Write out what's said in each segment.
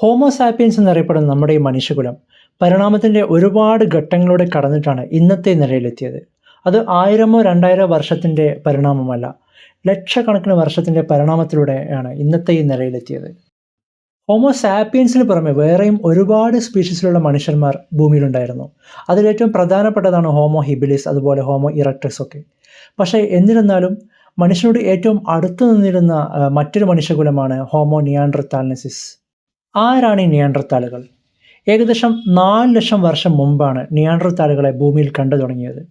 Homo sapiens എന്നറിയപ്പെടുന്ന നമ്മുടെ ഈ മനുഷ്യകുലം പരിണാമത്തിന്റെ ഒരുപാട് ഘട്ടങ്ങളിലൂടെ കടന്നിട്ടാണ് ഇന്നത്തെ നിലയിലെത്തിയത്. അത് ആയിരമോ രണ്ടായിരമോ വർഷത്തിന്റെ പരിണാമമല്ല ലക്ഷക്കണക്കിന് വർഷത്തിന്റെ പരിണാമത്തിലൂടെയാണ് ഇന്നത്തെ ഈ നിലയിലെത്തിയത്. ഹോമോസാപ്പിയൻസിന് പുറമെ വേറെയും ഒരുപാട് സ്പീഷീസിലുള്ള മനുഷ്യന്മാർ ഭൂമിയിലുണ്ടായിരുന്നു. അതിലേറ്റവും പ്രധാനപ്പെട്ടതാണ് ഹോമോ ഹിബിലിസ് അതുപോലെ ഹോമോ ഇറക്ടസ് ഒക്കെ. പക്ഷേ എന്നിരുന്നാലും മനുഷ്യനോട് ഏറ്റവും അടുത്തു നിന്നിരുന്ന മറ്റൊരു മനുഷ്യകുലമാണ് ഹോമോ നിയാൻഡ്രത്താലനസിസ് ആരാണ് ഈ നിയാൻഡ്രത്താലുകൾ ഏകദേശം നാല് ലക്ഷം വർഷം മുമ്പാണ് നിയാൻഡ്രത്താലുകളെ ഭൂമിയിൽ കണ്ടു തുടങ്ങിയത്.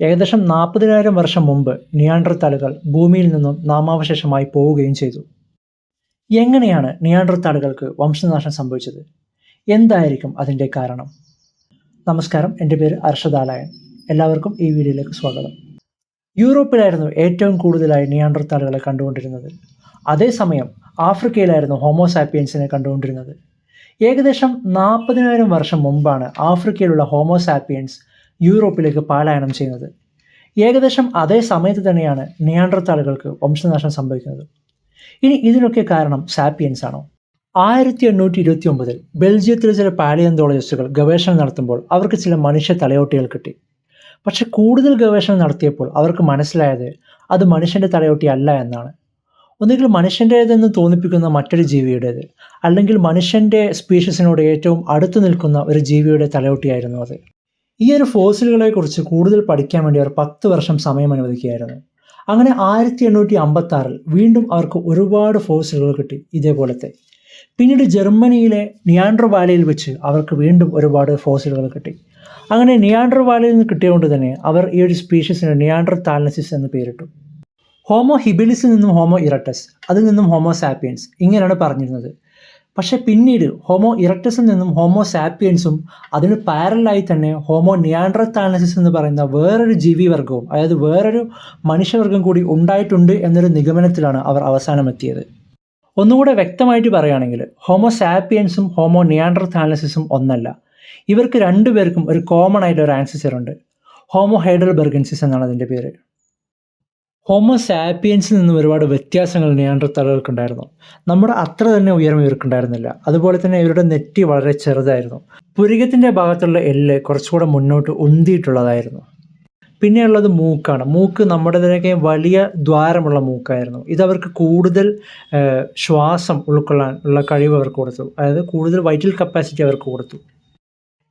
ഏകദേശം നാൽപ്പതിനായിരം വർഷം മുമ്പ് നിയാൻഡ്രത്താലുകൾ ഭൂമിയിൽ നിന്നും നാമാവശേഷമായി പോവുകയും ചെയ്തു. എങ്ങനെയാണ് നിയാൻഡ്രത്താലുകൾക്ക് വംശനാശം സംഭവിച്ചത്? എന്തായിരിക്കും അതിന്റെ കാരണം? നമസ്കാരം എന്റെ പേര് അർഷദാലായൻ. എല്ലാവർക്കും ഈ വീഡിയോയിലേക്ക് സ്വാഗതം. യൂറോപ്പിലായിരുന്നു ഏറ്റവും കൂടുതലായി നിയാൻഡ്രത്താലുകളെ കണ്ടുകൊണ്ടിരുന്നത്. അതേസമയം ആഫ്രിക്കയിലായിരുന്നു ഹോമോസാപ്പിയൻസിനെ കണ്ടുകൊണ്ടിരുന്നത്. ഏകദേശം നാൽപ്പതിനായിരം വർഷം മുമ്പാണ് ആഫ്രിക്കയിലുള്ള ഹോമോസാപ്പിയൻസ് യൂറോപ്പിലേക്ക് പാലായനം ചെയ്യുന്നത്. ഏകദേശം അതേ സമയത്ത് തന്നെയാണ് നിയാണ്ടർത്താളുകൾക്ക് വംശനാശം സംഭവിക്കുന്നത്. ഇനി ഇതിനൊക്കെ കാരണം സാപ്പിയൻസ് ആണോ? ആയിരത്തി എണ്ണൂറ്റി ഇരുപത്തി ഒമ്പതിൽ ബെൽജിയത്തിലെ ചില പാലിയന്തോളജിസ്റ്റുകൾ ഗവേഷണം നടത്തുമ്പോൾ അവർക്ക് ചില മനുഷ്യ തലയോട്ടികൾ കിട്ടി. പക്ഷെ കൂടുതൽ ഗവേഷണം നടത്തിയപ്പോൾ അവർക്ക് മനസ്സിലായത് അത് മനുഷ്യന്റെ തലയോട്ടി അല്ല എന്നാണ്. ഒന്നുകിൽ മനുഷ്യന്റേതെന്ന് തോന്നിപ്പിക്കുന്ന മറ്റൊരു ജീവിയുടേത് അല്ലെങ്കിൽ മനുഷ്യന്റെ സ്പീഷീസിനോട് ഏറ്റവും അടുത്തു നിൽക്കുന്ന ഒരു ജീവിയുടെ തലയോട്ടിയായിരുന്നു അത്. ഈ ഒരു ഫോസിലുകളെ കുറിച്ച് കൂടുതൽ പഠിക്കാൻ വേണ്ടി അവർ പത്ത് വർഷം സമയം അനുവദിക്കുകയായിരുന്നു. അങ്ങനെ ആയിരത്തി എണ്ണൂറ്റി അമ്പത്തി വീണ്ടും അവർക്ക് ഒരുപാട് ഫോസിലുകൾ കിട്ടി ഇതേപോലത്തെ. പിന്നീട് ജർമ്മനിയിലെ നിയാൻഡ്രോ വാലിയിൽ വെച്ച് അവർക്ക് വീണ്ടും ഒരുപാട് ഫോസിലുകൾ കിട്ടി. അങ്ങനെ നിയാൻഡ്രോ വാലിയിൽ നിന്ന് കിട്ടിയതുകൊണ്ട് തന്നെ അവർ ഈ ഒരു സ്പീഷീസിന് നിയാൻഡ്രോ താലനസിസ് എന്ന് പേരിട്ടു. ഹോമോ ഹിബിലിസിൽ നിന്നും ഹോമോ ഇറക്ടസ് അതിൽ നിന്നും ഹോമോ സാപ്പിയൻസ് ഇങ്ങനെയാണ് പറഞ്ഞിരുന്നത്. പക്ഷേ പിന്നീട് ഹോമോ ഇറക്ടസിൽ നിന്നും ഹോമോ സാപ്പിയൻസും അതിന് പാരലായി തന്നെ ഹോമോ നിയാൻഡ്രത്താലസിസ് എന്ന് പറയുന്ന വേറൊരു ജീവിവർഗവും അതായത് വേറൊരു മനുഷ്യവർഗം കൂടി ഉണ്ടായിട്ടുണ്ട് എന്നൊരു നിഗമനത്തിലാണ് അവർ അവസാനമെത്തിയത്. ഒന്നുകൂടെ വ്യക്തമായിട്ട് പറയുകയാണെങ്കിൽ ഹോമോ സാപ്പിയൻസും ഹോമോ നിയാൻഡ്രത്താലസിസും ഒന്നല്ല. ഇവർക്ക് രണ്ടുപേർക്കും ഒരു കോമൺ ആയിട്ട് ഒരു ആൻസിസർ ഉണ്ട്. ഹോമോ ഹൈഡൽ ബെർഗൻസിസ് എന്നാണ് അതിന്റെ പേര്. ഹോമോ സാപ്പിയൻസിൽ നിന്നും ഒരുപാട് വ്യത്യാസങ്ങൾ നിയാൻഡ്രത്താലുകൾക്കുണ്ടായിരുന്നു നമ്മുടെ അത്ര തന്നെ ഉയരം ഇവർക്കുണ്ടായിരുന്നില്ല. അതുപോലെ തന്നെ ഇവരുടെ നെറ്റി വളരെ ചെറുതായിരുന്നു. പുരികത്തിന്റെ ഭാഗത്തുള്ള എല്ല് കുറച്ചുകൂടെ മുന്നോട്ട് ഉന്തിയിട്ടുള്ളതായിരുന്നു. പിന്നെയുള്ളത് മൂക്കാണ്. മൂക്ക് നമ്മുടേതിനൊക്കെ വലിയ ദ്വാരമുള്ള മൂക്കായിരുന്നു. ഇതവർക്ക് കൂടുതൽ ശ്വാസം ഉൾക്കൊള്ളാൻ ഉള്ള കഴിവ് അവർക്ക് കൊടുത്തു. അതായത് കൂടുതൽ വൈറ്റൽ കപ്പാസിറ്റി അവർക്ക് കൊടുത്തു.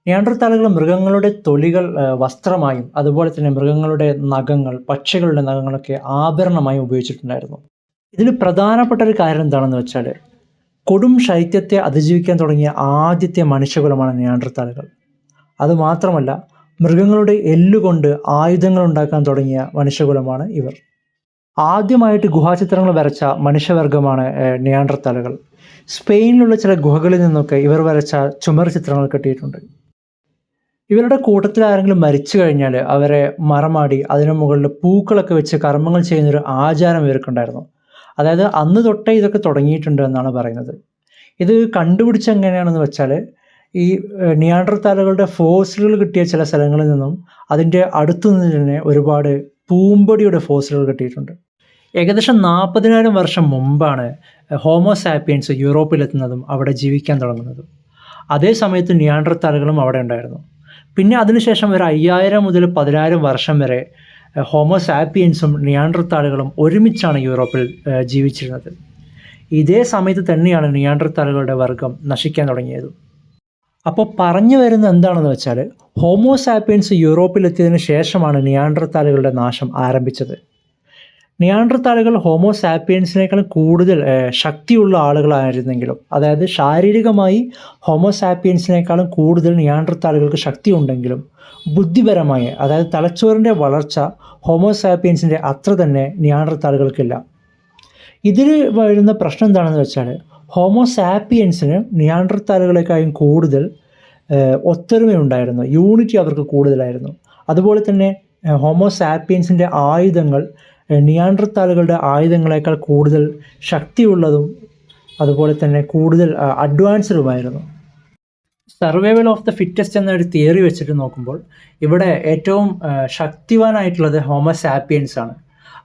നിയാൻഡർത്താലുകൾ മൃഗങ്ങളുടെ തൊലികൾ വസ്ത്രമായും അതുപോലെ തന്നെ മൃഗങ്ങളുടെ നഖങ്ങൾ പക്ഷികളുടെ നഖങ്ങളൊക്കെ ആഭരണമായും ഉപയോഗിച്ചിട്ടുണ്ടായിരുന്നു. ഇതിൽ പ്രധാനപ്പെട്ട ഒരു കാര്യം എന്താണെന്ന് വെച്ചാൽ കൊടും ശൈത്യത്തെ അതിജീവിക്കാൻ തുടങ്ങിയ ആദ്യത്തെ മനുഷ്യകുലമാണ് നിയാൻഡർത്താലുകൾ അതുമാത്രമല്ല മൃഗങ്ങളുടെ എല്ലുകൊണ്ട് ആയുധങ്ങൾ ഉണ്ടാക്കാൻ തുടങ്ങിയ മനുഷ്യകുലമാണ് ഇവർ. ആദ്യമായിട്ട് ഗുഹാചിത്രങ്ങൾ വരച്ച മനുഷ്യവർഗമാണ് ഏഹ്, നിയാൻഡർത്താലുകൾ സ്പെയിനിലുള്ള ചില ഗുഹകളിൽ നിന്നൊക്കെ ഇവർ വരച്ച ചുമർ ചിത്രങ്ങൾ കിട്ടിയിട്ടുണ്ട്. ഇവരുടെ കൂട്ടത്തിൽ ആരെങ്കിലും മരിച്ചു കഴിഞ്ഞാൽ അവരെ മറമാടി അതിനു മുകളിൽ പൂക്കളൊക്കെ വെച്ച് കർമ്മങ്ങൾ ചെയ്യുന്നൊരു ആചാരം ഇവർക്കുണ്ടായിരുന്നു. അതായത് അന്ന് തൊട്ടേ ഇതൊക്കെ തുടങ്ങിയിട്ടുണ്ട് എന്നാണ് പറയുന്നത്. ഇത് കണ്ടുപിടിച്ച എങ്ങനെയാണെന്ന് വെച്ചാൽ ഈ നിയാണ്ടർത്താലുകളുടെ ഫോസിലുകൾ കിട്ടിയ ചില സ്ഥലങ്ങളിൽ നിന്നും അതിന്റെ അടുത്തു നിന്ന് തന്നെ ഒരുപാട് പൂമ്പൊടിയുടെ ഫോസിലുകൾ കിട്ടിയിട്ടുണ്ട്. ഏകദേശം നാൽപ്പതിനായിരം വർഷം മുമ്പാണ് ഹോമോസാപ്പിയൻസ് യൂറോപ്പിലെത്തുന്നതും അവിടെ ജീവിക്കാൻ തുടങ്ങുന്നതും. അതേ സമയത്ത് നിയാണ്ടർത്താലുകളും അവിടെ ഉണ്ടായിരുന്നു. പിന്നെ അതിനുശേഷം ഒരു അയ്യായിരം മുതൽ പതിനായിരം വർഷം വരെ ഹോമോസാപ്പിയൻസും നിയാണ്ടർത്താളുകളും ഒരുമിച്ചാണ് യൂറോപ്പിൽ ജീവിച്ചിരുന്നത്. ഇതേ സമയത്ത് തന്നെയാണ് നിയാണ്ടർത്താളുകളുടെ വർഗം നശിക്കാൻ തുടങ്ങിയത്. അപ്പോൾ പറഞ്ഞു വരുന്നത് എന്താണെന്ന് വെച്ചാൽ ഹോമോസാപ്പിയൻസ് യൂറോപ്പിലെത്തിയതിനു ശേഷമാണ് നിയാണ്ടർത്താളുകളുടെ നാശം ആരംഭിച്ചത്. നിയാൻഡർത്താലുകൾ ഹോമോസാപ്പിയൻസിനേക്കാളും കൂടുതൽ ശക്തിയുള്ള ആളുകളായിരുന്നെങ്കിലും അതായത് ശാരീരികമായി ഹോമോസാപ്പിയൻസിനേക്കാളും കൂടുതൽ നിയാണ്ടർത്താളുകൾക്ക് ശക്തി ഉണ്ടെങ്കിലും ബുദ്ധിപരമായി അതായത് തലച്ചോറിന്റെ വളർച്ച ഹോമോസാപ്പിയൻസിന്റെ അത്ര തന്നെ നിയാണ്ടർത്താളുകൾക്കില്ല ഇതിൽ വരുന്ന പ്രശ്നം എന്താണെന്ന് വെച്ചാൽ ഹോമോസാപ്പിയൻസിന് നിയാണ്ടർത്താളുകളെക്കാളും കൂടുതൽ ഒത്തൊരുമയുണ്ടായിരുന്നു യൂണിറ്റി അവർക്ക് കൂടുതലായിരുന്നു. അതുപോലെ തന്നെ ഹോമോസാപ്പിയൻസിന്റെ ആയുധങ്ങൾ നിയാൻഡർത്താലുകളുടെ ആയുധങ്ങളെക്കാൾ കൂടുതൽ ശക്തിയുള്ളതും അതുപോലെ തന്നെ കൂടുതൽ അഡ്വാൻസ്ഡുമായിരുന്നു. സർവൈവൽ ഓഫ് ദ ഫിറ്റസ്റ്റ് എന്നൊരു തിയറി വെച്ചിട്ട് നോക്കുമ്പോൾ ഇവിടെ ഏറ്റവും ശക്തിവാനായിട്ടുള്ളത് ഹോമോസാപ്പിയൻസ് ആണ്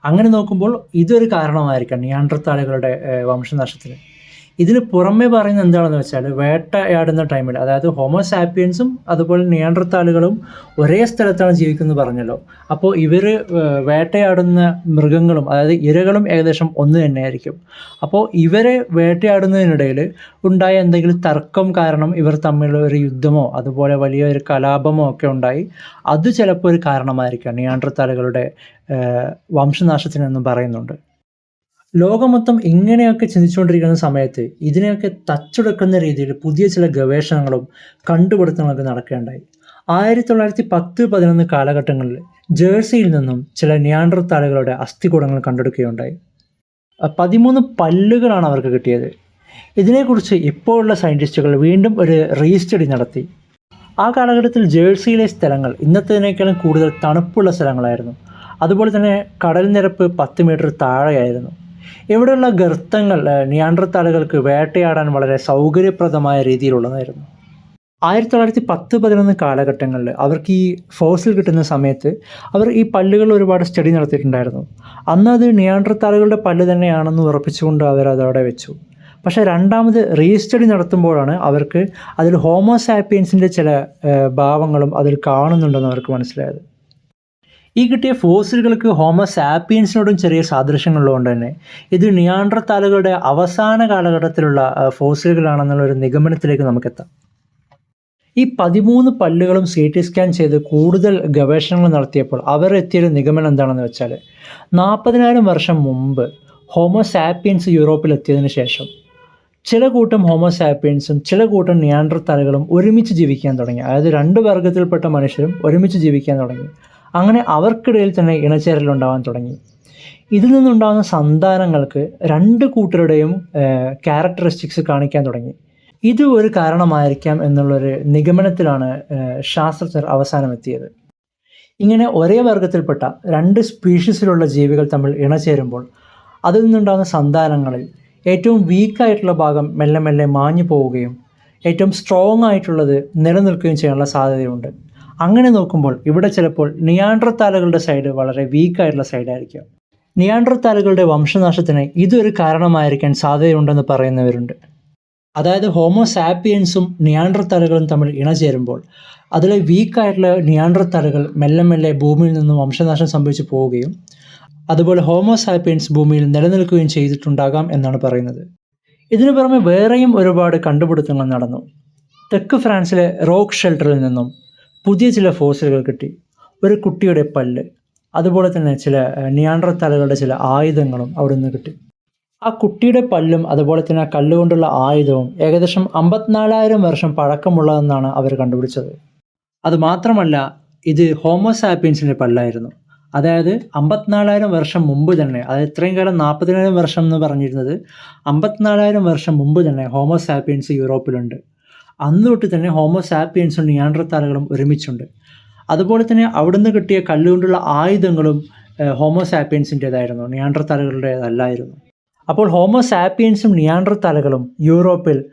അങ്ങനെ നോക്കുമ്പോൾ ഇതൊരു കാരണമായിരിക്കാം നിയാണ്ടർത്താലുകളുടെ വംശനാശത്തിന്. ഇതിന് പുറമെ പറയുന്നത് എന്താണെന്ന് വെച്ചാൽ വേട്ടയാടുന്ന ടൈമിൽ അതായത് ഹോമോസാപ്പിയൻസും അതുപോലെ നിയന്ത്രത്താളുകളും ഒരേ സ്ഥലത്താണ് ജീവിക്കുന്നത് പറഞ്ഞല്ലോ. അപ്പോൾ ഇവർ വേട്ടയാടുന്ന മൃഗങ്ങളും അതായത് ഇരകളും ഏകദേശം ഒന്ന് തന്നെയായിരിക്കും. അപ്പോൾ ഇവരെ വേട്ടയാടുന്നതിനിടയിൽ ഉണ്ടായ എന്തെങ്കിലും തർക്കം കാരണം ഇവർ തമ്മിലുള്ള ഒരു യുദ്ധമോ അതുപോലെ വലിയൊരു കലാപമോ ഒക്കെ ഉണ്ടായി അത് ചിലപ്പോൾ ഒരു കാരണമായിരിക്കാം. നിയാണ്ടർത്താലുകളുടെ വംശനാശത്തിനെന്നും പറയുന്നുണ്ട്. ലോകം മൊത്തം ഇങ്ങനെയൊക്കെ ചിന്തിച്ചുകൊണ്ടിരിക്കുന്ന സമയത്ത് ഇതിനെയൊക്കെ തച്ചുടക്കുന്ന രീതിയിൽ പുതിയ ചില ഗവേഷണങ്ങളും കണ്ടുപിടുത്തങ്ങളൊക്കെ നടക്കുകയുണ്ടായി. ആയിരത്തി തൊള്ളായിരത്തി പത്ത് പതിനൊന്ന് കാലഘട്ടങ്ങളിൽ ജേഴ്സിയിൽ നിന്നും ചില നിയാൻഡർത്താലുകളുടെ അസ്ഥികൂടങ്ങൾ കണ്ടെടുക്കുകയുണ്ടായി. പതിമൂന്ന് പല്ലുകളാണ് അവർക്ക് കിട്ടിയത്. ഇതിനെക്കുറിച്ച് ഇപ്പോഴുള്ള സയന്റിസ്റ്റുകൾ വീണ്ടും ഒരു റീസ്റ്റഡി നടത്തി. ആ കാലഘട്ടത്തിൽ ജേഴ്സിയിലെ സ്ഥലങ്ങൾ ഇന്നത്തേതിനേക്കാളും കൂടുതൽ തണുപ്പുള്ള സ്ഥലങ്ങളായിരുന്നു. അതുപോലെ തന്നെ കടൽ നിരപ്പ് പത്ത് മീറ്റർ താഴെയായിരുന്നു. ഇവിടെയുള്ള ഗർത്തങ്ങൾ നിയാണ്ടർത്താളുകൾക്ക് വേട്ടയാടാൻ വളരെ സൗകര്യപ്രദമായ രീതിയിലുള്ളതായിരുന്നു. ആയിരത്തി തൊള്ളായിരത്തി പത്ത് പതിനൊന്ന് കാലഘട്ടങ്ങളിൽ അവർക്ക് ഈ ഫോസിൽ കിട്ടുന്ന സമയത്ത് അവർ ഈ പല്ലുകൾ ഒരുപാട് സ്റ്റഡി നടത്തിയിട്ടുണ്ടായിരുന്നു. അന്ന് അത് നിയാണ്ടർത്താളുകളുടെ പല്ല് തന്നെയാണെന്ന് ഉറപ്പിച്ചുകൊണ്ട് അവർ അതവിടെ വെച്ചു. പക്ഷേ രണ്ടാമത് റീസ്റ്റഡി നടത്തുമ്പോഴാണ് അവർക്ക് അതിൽ ഹോമോസാപ്പിയൻസിന്റെ ചില ഭാവങ്ങളും അതിൽ കാണുന്നുണ്ടെന്ന് അവർക്ക് മനസ്സിലായത്. ഈ കിട്ടിയ ഫോസിലുകൾക്ക് ഹോമോസാപ്പിയൻസിനോടും ചെറിയ സാദൃശ്യങ്ങളുള്ളതുകൊണ്ട് തന്നെ ഇത് നിയാൻഡർത്താലുകളുടെ അവസാന കാലഘട്ടത്തിലുള്ള ഫോസിലുകളാണെന്നുള്ള ഒരു നിഗമനത്തിലേക്ക് നമുക്കെത്താം. ഈ പതിമൂന്ന് പല്ലുകളും സി ടി സ്കാൻ ചെയ്ത് കൂടുതൽ ഗവേഷണങ്ങൾ നടത്തിയപ്പോൾ അവർ എത്തിയൊരു നിഗമനം എന്താണെന്ന് വെച്ചാൽ നാൽപ്പതിനായിരം വർഷം മുമ്പ് ഹോമോസാപ്പിയൻസ് യൂറോപ്പിലെത്തിയതിന് ശേഷം ചില കൂട്ടം ഹോമോസാപ്പിയൻസും ചില കൂട്ടം നിയാൻഡർത്താലുകളും ഒരുമിച്ച് ജീവിക്കാൻ തുടങ്ങി. അതായത് രണ്ട് വർഗത്തിൽപ്പെട്ട മനുഷ്യരും ഒരുമിച്ച് ജീവിക്കാൻ തുടങ്ങി. അങ്ങനെ അവർക്കിടയിൽ തന്നെ ഇണചേരൽ ഇണചേരലുണ്ടാവാൻ തുടങ്ങി. ഇതിൽ നിന്നുണ്ടാകുന്ന സന്താനങ്ങൾക്ക് രണ്ട് കൂട്ടരുടെയും ക്യാരക്ടറിസ്റ്റിക്സ് കാണിക്കാൻ തുടങ്ങി. ഇത് ഒരു കാരണമായിരിക്കാം എന്നുള്ളൊരു നിഗമനത്തിലാണ് ശാസ്ത്രജ്ഞർ അവസാനം എത്തിയത് ഇങ്ങനെ ഒരേ വർഗത്തിൽപ്പെട്ട രണ്ട് സ്പീഷീസിലുള്ള ജീവികൾ തമ്മിൽ ഇണചേരുമ്പോൾ അതിൽ നിന്നുണ്ടാകുന്ന സന്താനങ്ങളിൽ ഏറ്റവും വീക്കായിട്ടുള്ള ഭാഗം മെല്ലെ മെല്ലെ മാഞ്ഞു പോവുകയും ഏറ്റവും സ്ട്രോങ് ആയിട്ടുള്ളത് നിലനിൽക്കുകയും ചെയ്യാനുള്ള സാധ്യതയുണ്ട്. അങ്ങനെ നോക്കുമ്പോൾ ഇവിടെ ചിലപ്പോൾ നിയാൻഡ്രത്താലുകളുടെ സൈഡ് വളരെ വീക്കായിട്ടുള്ള സൈഡായിരിക്കും നിയാൻഡ്രത്താലുകളുടെ വംശനാശത്തിന് ഇതൊരു കാരണമായിരിക്കാൻ സാധ്യതയുണ്ടെന്ന് പറയുന്നവരുണ്ട്. അതായത് ഹോമോസാപ്പിയൻസും നിയാൻഡർത്താലുകളും തമ്മിൽ ഇണചേരുമ്പോൾ അതിലെ വീക്കായിട്ടുള്ള നിയാൻഡർത്താലുകൾ മെല്ലെ മെല്ലെ ഭൂമിയിൽ നിന്നും വംശനാശം സംഭവിച്ചു പോവുകയും അതുപോലെ ഹോമോസാപ്പിയൻസ് ഭൂമിയിൽ നിലനിൽക്കുകയും ചെയ്തിട്ടുണ്ടാകാം എന്നാണ് പറയുന്നത്. ഇതിനു പുറമെ വേറെയും ഒരുപാട് കണ്ടുപിടുത്തങ്ങൾ നടന്നു. തെക്ക് ഫ്രാൻസിലെ റോക്ക് ഷെൽട്ടറിൽ നിന്നും പുതിയ ചില ഫോസിലുകൾ കിട്ടി. ഒരു കുട്ടിയുടെ പല്ല് അതുപോലെ തന്നെ ചില നിയാണ്ട്ര തലകളുടെ ചില ആയുധങ്ങളും അവിടെ നിന്ന് കിട്ടി. ആ കുട്ടിയുടെ പല്ലും അതുപോലെ തന്നെ ആ കല്ലുകൊണ്ടുള്ള ആയുധവും ഏകദേശം അമ്പത്തിനാലായിരം വർഷം പഴക്കമുള്ളതെന്നാണ് അവർ കണ്ടുപിടിച്ചത്. അതുമാത്രമല്ല ഇത് ഹോമോസാപ്പിയൻസിന്റെ പല്ലായിരുന്നു. അതായത് അമ്പത്തിനാലായിരം വർഷം മുമ്പ് തന്നെ അതായത് ഇത്രയും കാലം നാൽപ്പതിനായിരം വർഷം എന്ന് പറഞ്ഞിരുന്നത് അമ്പത്തിനാലായിരം വർഷം മുമ്പ് തന്നെ ഹോമോസാപ്പിയൻസ് യൂറോപ്പിലുണ്ട്. അന്ന് തൊട്ട് തന്നെ ഹോമോസാപ്പിയൻസും നിയാൻഡർത്താലുകളും ഒരുമിച്ചുണ്ട്. അതുപോലെ തന്നെ അവിടുന്ന് കിട്ടിയ കല്ലുകൊണ്ടുള്ള ആയുധങ്ങളും ഹോമോസാപ്പിയൻസിന്റേതായിരുന്നു നിയാൻഡർത്താലുകളുടേതല്ലായിരുന്നു അപ്പോൾ ഹോമോസാപ്പിയൻസും നിയാൻഡർത്താലുകളും യൂറോപ്പിൽ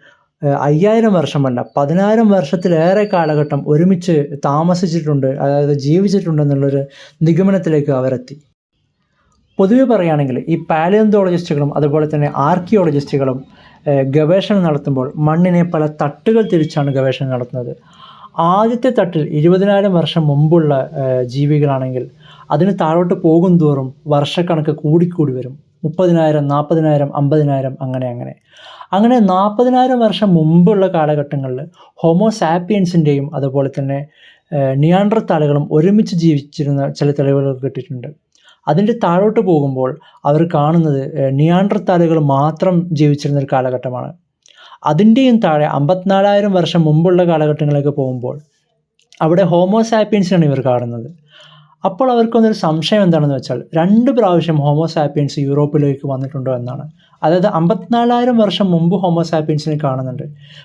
അയ്യായിരം വർഷമല്ല പതിനായിരം വർഷത്തിലേറെ കാലഘട്ടം ഒരുമിച്ച് താമസിച്ചിട്ടുണ്ട് അതായത് ജീവിച്ചിട്ടുണ്ടെന്നുള്ളൊരു നിഗമനത്തിലേക്ക് അവരെത്തി. പൊതുവെ പറയുകയാണെങ്കിൽ ഈ പാലിയന്തോളജിസ്റ്റുകളും അതുപോലെ തന്നെ ആർക്കിയോളജിസ്റ്റുകളും ഗവേഷണം നടത്തുമ്പോൾ മണ്ണിനെ പല തട്ടുകൾ തിരിച്ചാണ് ഗവേഷണം നടത്തുന്നത്. ആദ്യത്തെ തട്ടിൽ ഇരുപതിനായിരം വർഷം മുമ്പുള്ള ജീവികളാണെങ്കിൽ അതിന് താഴോട്ട് പോകും തോറും വർഷക്കണക്ക് കൂടിക്കൂടി വരും. മുപ്പതിനായിരം നാൽപ്പതിനായിരം അമ്പതിനായിരം അങ്ങനെ അങ്ങനെ. അങ്ങനെ നാൽപ്പതിനായിരം വർഷം മുമ്പുള്ള കാലഘട്ടങ്ങളിൽ ഹോമോസാപ്പിയൻസിന്റെയും അതുപോലെ തന്നെ നിയാൻഡർത്താലുകളും ഒരുമിച്ച് ജീവിച്ചിരുന്ന ചില തെളിവുകൾ കിട്ടിയിട്ടുണ്ട്. അതിന്റെ താഴോട്ട് പോകുമ്പോൾ അവർ കാണുന്നത് നിയാണ്ടർത്താലുകൾ മാത്രം ജീവിച്ചിരുന്ന ഒരു കാലഘട്ടമാണ്. അതിന്റെയും താഴെ അമ്പത്തിനാലായിരം വർഷം മുമ്പുള്ള കാലഘട്ടങ്ങളിലേക്ക് പോകുമ്പോൾ അവിടെ ഹോമോസാപ്പിയൻസിനാണ് ഇവർ കാണുന്നത്. അപ്പോൾ അവർക്കൊന്നൊരു സംശയം എന്താണെന്ന് വെച്ചാൽ രണ്ട് പ്രാവശ്യം ഹോമോസാപ്പിയൻസ് യൂറോപ്പിലേക്ക് വന്നിട്ടുണ്ടോ എന്നാണ്. അതായത് അമ്പത്തിനാലായിരം വർഷം മുമ്പ് ഹോമോസാപ്പിയൻസിനെ കാണുന്നുണ്ട്.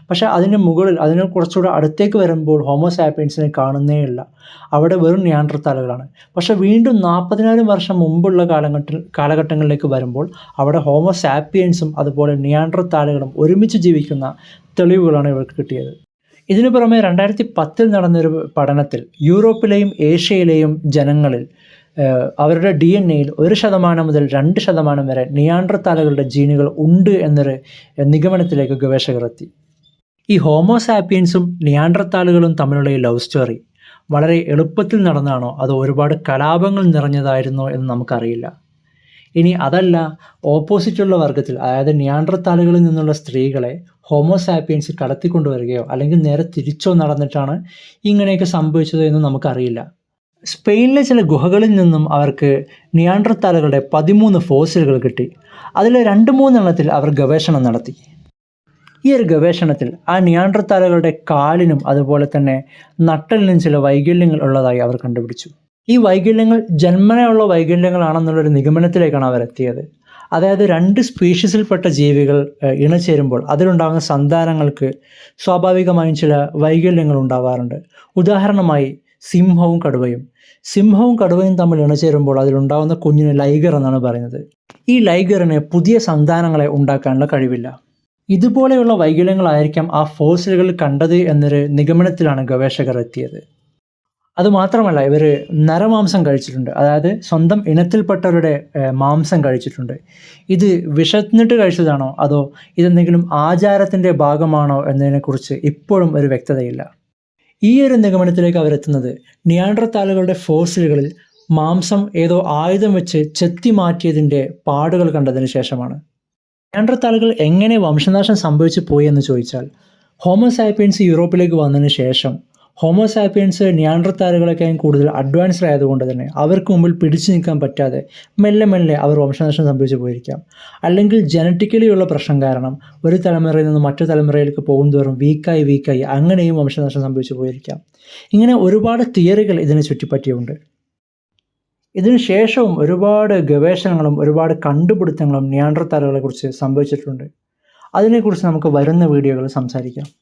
പക്ഷേ അതിന് മുകളിൽ അതിന് കുറച്ചുകൂടെ അടുത്തേക്ക് വരുമ്പോൾ ഹോമോസാപ്പിയൻസിനെ കാണുന്നേയില്ല അവിടെ വെറും ഞാൻ പക്ഷേ വീണ്ടും നാൽപ്പതിനായിരം വർഷം മുമ്പുള്ള കാലഘട്ട കാലഘട്ടങ്ങളിലേക്ക് വരുമ്പോൾ അവിടെ ഹോമോസാപ്പിയൻസും അതുപോലെ നിയാൻഡർത്താലുകളും ഒരുമിച്ച് ജീവിക്കുന്ന തെളിവുകളാണ് ഇവർക്ക് കിട്ടിയത്. ഇതിനു പുറമെ രണ്ടായിരത്തി പത്തിൽ നടന്നൊരു പഠനത്തിൽ യൂറോപ്പിലെയും ഏഷ്യയിലെയും ജനങ്ങളിൽ അവരുടെ ഡി എൻ എയിൽ ഒരു ശതമാനം മുതൽ രണ്ട് ശതമാനം വരെ നിയാൻഡ്രത്താലുകളുടെ ജീനുകൾ ഉണ്ട് എന്നൊരു നിഗമനത്തിലേക്ക് ഗവേഷകർ എത്തി. ഈ ഹോമോസാപ്പിയൻസും നിയാൻഡ്രത്താലുകളും തമ്മിലുള്ള ഈ ലവ് സ്റ്റോറി വളരെ എളുപ്പത്തിൽ നടന്നാണോ അതോ ഒരുപാട് കലാപങ്ങൾ നിറഞ്ഞതായിരുന്നോ എന്ന് നമുക്കറിയില്ല. ഇനി അതല്ല ഓപ്പോസിറ്റുള്ള വർഗത്തിൽ അതായത് നിയാൻഡ്രത്താലുകളിൽ നിന്നുള്ള സ്ത്രീകളെ ഹോമോസാപ്പിയൻസ് കടത്തിക്കൊണ്ടുവരികയോ അല്ലെങ്കിൽ നേരെ തിരിച്ചോ നടന്നിട്ടാണ് ഇങ്ങനെയൊക്കെ സംഭവിച്ചത് എന്ന് നമുക്കറിയില്ല. സ്പെയിനിലെ ചില ഗുഹകളിൽ നിന്നും അവർക്ക് നിയാണ്ടർത്താലുകളുടെ പതിമൂന്ന് ഫോസിലുകൾ കിട്ടി. അതിൽ രണ്ട് മൂന്നെണ്ണത്തിൽ അവർ ഗവേഷണം നടത്തി. ഈ ഒരു ഗവേഷണത്തിൽ ആ നിയാണ്ടർത്താലുകളുടെ കാലിനും അതുപോലെ തന്നെ നട്ടലിനും ചില വൈകല്യങ്ങൾ ഉള്ളതായി അവർ കണ്ടുപിടിച്ചു. ഈ വൈകല്യങ്ങൾ ജന്മനയുള്ള വൈകല്യങ്ങളാണെന്നുള്ളൊരു നിഗമനത്തിലേക്കാണ് അവർ എത്തിയത് അതായത് രണ്ട് സ്പീഷീസിൽപ്പെട്ട ജീവികൾ ഇണചേരുമ്പോൾ അതിലുണ്ടാകുന്ന സന്താനങ്ങൾക്ക് സ്വാഭാവികമായും ചില വൈകല്യങ്ങൾ ഉണ്ടാവാറുണ്ട്. ഉദാഹരണമായി സിംഹവും കടുവയും. സിംഹവും കടുവയും തമ്മിൽ ഇണചേരുമ്പോൾ അതിലുണ്ടാകുന്ന കുഞ്ഞിന് ലൈഗർ എന്നാണ് പറയുന്നത്. ഈ ലൈഗറിന് പുതിയ സന്താനങ്ങളെ ഉണ്ടാക്കാനുള്ള കഴിവില്ല. ഇതുപോലെയുള്ള വൈകല്യങ്ങളായിരിക്കാം ആ ഫോസിലുകൾ കണ്ടത് എന്നൊരു നിഗമനത്തിലാണ് ഗവേഷകർ എത്തിയത്. അതുമാത്രമല്ല ഇവർ നരമാംസം കഴിച്ചിട്ടുണ്ട്. അതായത് സ്വന്തം ഇനത്തിൽപ്പെട്ടവരുടെ മാംസം കഴിച്ചിട്ടുണ്ട്. ഇത് വിശന്നിട്ട് കഴിച്ചതാണോ? അതോ ഇതെന്തെങ്കിലും ആചാരത്തിന്റെ ഭാഗമാണോ എന്നതിനെക്കുറിച്ച് ഇപ്പോഴും ഒരു വ്യക്തതയില്ല. ഈ ഒരു നിഗമനത്തിലേക്ക് അവരെത്തുന്നത് നിയാൻഡ്രത്താലുകളുടെ ഫോസിലുകളിൽ മാംസം ഏതോ ആയുധം വെച്ച് ചെത്തി മാറ്റിയതിന്റെ പാടുകൾ കണ്ടതിന് ശേഷമാണ്. നിയാൻഡ്രത്താലുകൾ എങ്ങനെ വംശനാശം സംഭവിച്ചു പോയി എന്ന് ചോദിച്ചാൽ ഹോമോസാപ്പിയൻസ് യൂറോപ്പിലേക്ക് വന്നതിന് ശേഷം ഹോമോസാപ്പിയൻസ് നിയാൻഡ്രത്താലുകളെക്കാളും കൂടുതൽ അഡ്വാൻസ്ഡ് ആയതുകൊണ്ട് തന്നെ അവർക്ക് മുമ്പിൽ പിടിച്ചു നിൽക്കാൻ പറ്റാതെ മെല്ലെ മെല്ലെ അവർ വംശനാശം സംഭവിച്ചു പോയിരിക്കാം. അല്ലെങ്കിൽ ജനറ്റിക്കലി ഉള്ള പ്രശ്നം കാരണം ഒരു തലമുറയിൽ നിന്ന് മറ്റു തലമുറയിലേക്ക് പോകുന്നതോറും വീക്കായി വീക്കായി അങ്ങനെയും വംശനാശം സംഭവിച്ചു പോയിരിക്കാം. ഇങ്ങനെ ഒരുപാട് തിയറികൾ ഇതിനെ ചുറ്റിപ്പറ്റിയുണ്ട്. ഇതിനു ശേഷവും ഒരുപാട് ഗവേഷണങ്ങളും ഒരുപാട് കണ്ടുപിടുത്തങ്ങളും നിയാൻഡ്രത്താലുകളെ കുറിച്ച് സംഭവിച്ചിട്ടുണ്ട്. അതിനെക്കുറിച്ച് നമുക്ക് വരുന്ന വീഡിയോകളിൽ സംസാരിക്കാം.